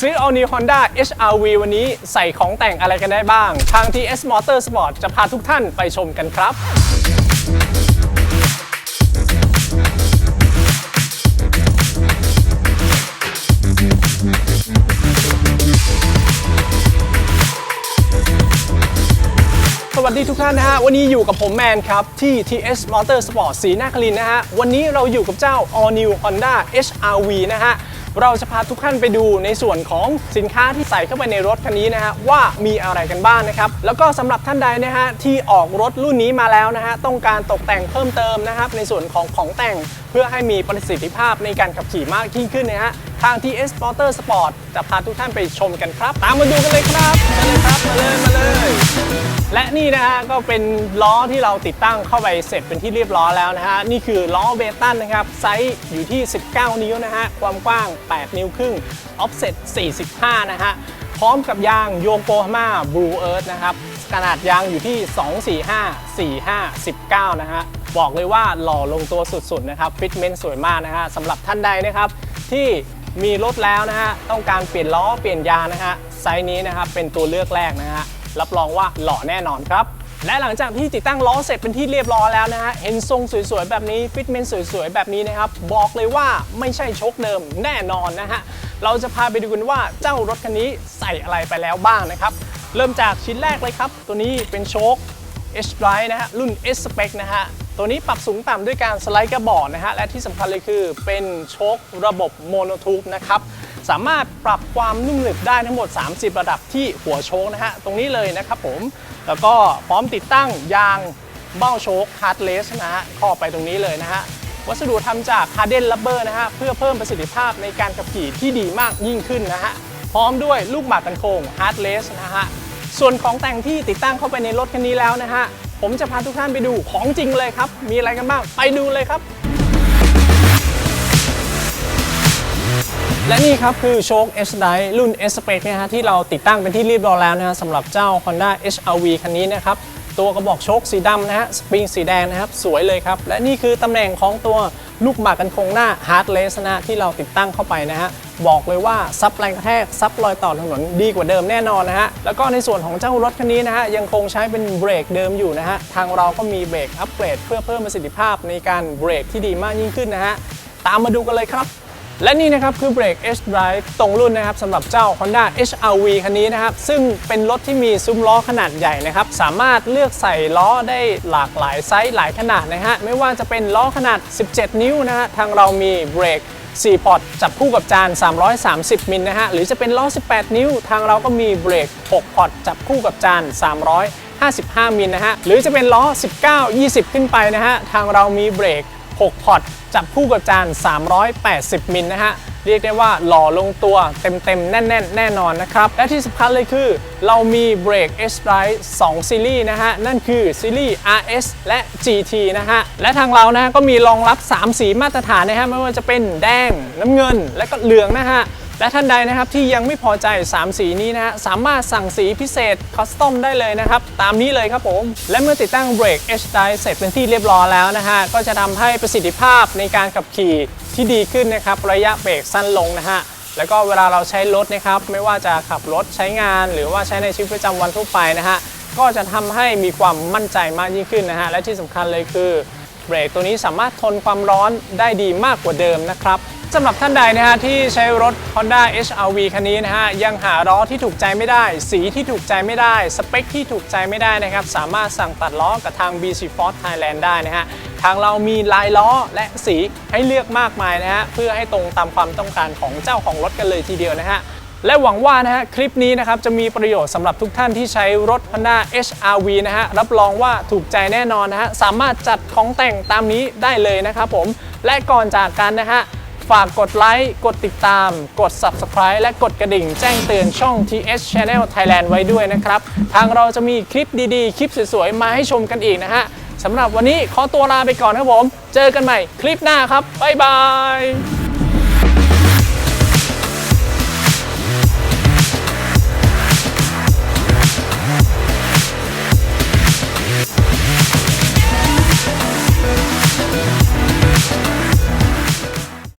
ซื้อ All New Honda HRV วันนี้ใส่ของแต่งอะไรกันได้บ้าง ทาง TS Motorsport จะพาทุกท่านไปชมกันครับ สวัสดีทุกท่านนะฮะ วันนี้อยู่กับผมแมนครับ ที่ TS Motorsport สีนาคลินนะฮะ วันนี้เราอยู่กับเจ้า All New Honda HRV นะฮะ เราจะพาทุกท่านไปดูในส่วนของสินค้าที่ใส่เข้าไปในรถคันนี้นะฮะว่ามีอะไรกันบ้างนะครับ แล้วก็สำหรับท่านใดนะฮะที่ออกรถรุ่นนี้มาแล้วนะฮะต้องการตกแต่งเพิ่มเติมนะครับในส่วนของของแต่งเพื่อให้มีประสิทธิภาพในการขับขี่มากยิ่งขึ้นนะฮะทาง TS Motorsport จะพาทุกท่านไปชมกันครับ ตามมาดูกันเลยครับมาเลยครับมาเลยมาเลย และนี่นะฮะก็เป็นล้อที่เราติดตั้งเข้าไปเสร็จเป็นที่เรียบร้อยแล้วนะฮะนี่คือล้อเบตันนะครับไซส์อยู่ที่ 19 นิ้วนะฮะความกว้าง 8 นิ้วครึ่งออฟเซ็ต45 นะฮะพร้อมกับยางโยโกฮาม่าบลูเอิร์ธนะครับขนาดยางอยู่ที่ 245 45 19 นะฮะ บอกเลยว่าหล่อลงตัวสุดๆนะครับฟิตเมนต์สวยมากนะฮะสำหรับท่านใดนะครับที่มีรถแล้วนะฮะต้องการเปลี่ยนล้อเปลี่ยนยางนะฮะไซส์นี้นะครับเป็นตัวเลือกแรกนะฮะรับรองว่าหล่อแน่นอนครับและหลังจากที่ติดตั้งล้อเสร็จเป็นที่เรียบร้อยแล้วนะฮะ เห็นทรงสวยๆ แบบนี้ฟิตเมนต์สวยๆ แบบนี้นะครับ บอกเลยว่าไม่ใช่โชคเดิมแน่นอนนะฮะ เราจะพาไปดูกันว่าเจ้ารถคันนี้ใส่อะไรไปแล้วบ้างนะครับ เริ่มจากชิ้นแรกเลยครับ ตัวนี้เป็นโชค H Drive นะฮะ รุ่น S Spec นะฮะ ตัวนี้ปรับสูงต่ำด้วยการสไลด์กระบอกนะฮะและที่สำคัญเลยคือเป็นโชคระบบโมโนทูบนะครับสามารถปรับความนุ่มหนึบได้ทั้งหมด 30 ระดับที่หัวโชคนะฮะตรงนี้เลยนะครับผมแล้วก็พร้อมติดตั้งยางเบ้าโชคฮาร์ดเลสนะฮะข้อไปตรงนี้เลยนะฮะวัสดุทำจาก Harden Rubber นะฮะเพื่อเพิ่มประสิทธิภาพในการขับขี่ที่ดีมากยิ่งขึ้นนะฮะพร้อมด้วยลูกหมากกันโค้ง Hardless นะฮะส่วนของแต่งที่ติดตั้งเข้าไปในรถคันนี้แล้วนะฮะ ผมจะพาทุกท่านไปดูของจริงเลยครับ มีอะไรกันบ้าง ไปดูเลยครับ และนี่ครับคือโชค S d i รุ่น S Spec นะฮะที่เราติดตั้งเป็นที่เรียบร้อยแล้วนะฮะสำหรับเจ้า Honda HRV คันนี้นะครับ ตัวกระบอกโชคสีดำนะฮะสปริงสีแดงนะครับ สวยเลยครับ และนี่คือตำแหน่งของตัว ลูกหมากกันโคงหน้าฮาร์ดเลสนะฮะที่เราติดตั้งเข้าไปนะฮะบอกเลยว่าซับแรงกระแทกซับรอยต่อถนนดีกว่าเดิมแน่นอนนะฮะแล้วก็ในส่วนของเจ้ารถคันนี้นะฮะยังคงใช้เป็นเบรกเดิมอยู่นะฮะทางเราก็มีเบรกอัปเกรดเพื่อเพิ่มประสิทธิภาพในการเบรกที่ดีมากยิ่งขึ้นนะฮะตามมาดูกันเลยครับ และนี่นะครับคือเบรก H Drive ตรงรุ่นนะครับสำหรับเจ้า Honda HRV คันนี้นะครับ ซึ่งเป็นรถที่มีซุ้มล้อขนาดใหญ่นะครับ สามารถเลือกใส่ล้อได้หลากหลายไซส์หลายขนาดนะฮะ ไม่ว่าจะเป็นล้อขนาด 17 นิ้วนะฮะ ทางเรามีเบรก4พอร์ตจับคู่กับจาน 330 มิลนะฮะ หรือจะเป็นล้อ 18 นิ้ว ทางเราก็มีเบรก 6 พอร์ตจับคู่กับจาน 355 มิลนะฮะ หรือจะเป็นล้อ 19 20 ขึ้นไปนะฮะ ทางเรามีเบรก 6 พอร์ต จับคู่กับจาน 380 มิลนะฮะ เรียกได้ว่าหล่อลงตัวเต็มๆ แน่น ๆ แน่นอนนะครับ และที่สำคัญเลยคือ เรามีเบรก S Drive 2 ซีรีส์นะฮะ นั่นคือซีรีส์ RS และ GT นะฮะ และทางเรานะฮะก็มีรองรับ 3 สีมาตรฐานนะฮะไม่ว่าจะเป็นแดงน้ำเงินและก็เหลืองนะฮะ และท่านใดนะครับที่ยังไม่พอใจ 3 สีนี้นะฮะสามารถสั่งสีพิเศษคอสตอมได้เลยนะครับ ตามนี้เลยครับผม และเมื่อติดตั้งเบรก H Drive เสร็จเป็นที่เรียบร้อยแล้วนะฮะก็จะทำให้ประสิทธิภาพในการขับขี่ที่ดีขึ้นนะครับระยะเบรกสั้นลงนะฮะแล้วก็เวลาเราใช้รถนะครับไม่ว่าจะขับรถใช้งาน หรือว่าใช้ในชีวิตประจำวันทั่วไปนะฮะก็จะทำให้มีความมั่นใจมากยิ่งขึ้นนะฮะและที่สำคัญเลยคือเบรกตัวนี้สามารถทนความร้อนได้ดีมากกว่าเดิมนะครับ สำหรับท่านใดนะฮะที่ใช้รถ Honda HRV คันนี้นะฮะยังหาล้อที่ถูกใจไม่ได้ สีที่ถูกใจไม่ได้ สเปคที่ถูกใจไม่ได้นะครับ สามารถสั่งตัดล้อกับทาง BC Ford Thailand ได้นะฮะทางเรามีลายล้อและสีให้เลือกมากมายนะฮะเพื่อให้ตรงตามความต้องการของเจ้าของรถกันเลยทีเดียวนะฮะและหวังว่านะฮะคลิปนี้นะครับจะมีประโยชน์สำหรับทุกท่านที่ใช้รถ Honda HRV นะฮะรับรองว่าถูกใจแน่นอนนะฮะสามารถจัดของแต่งตามนี้ได้เลยนะครับผมและก่อนจากกันนะฮะ ฝากกดไลค์ กดติดตาม กด Subscribe และกดกระดิ่งแจ้งเตือนช่อง TH Channel Thailand ไว้ด้วยนะครับ ทางเราจะมีคลิปดีๆ คลิปสวยๆ มาให้ชมกันอีกนะฮะสำหรับวันนี้ขอตัวลาไปก่อนครับผม เจอกันใหม่คลิปหน้าครับ บ๊ายบาย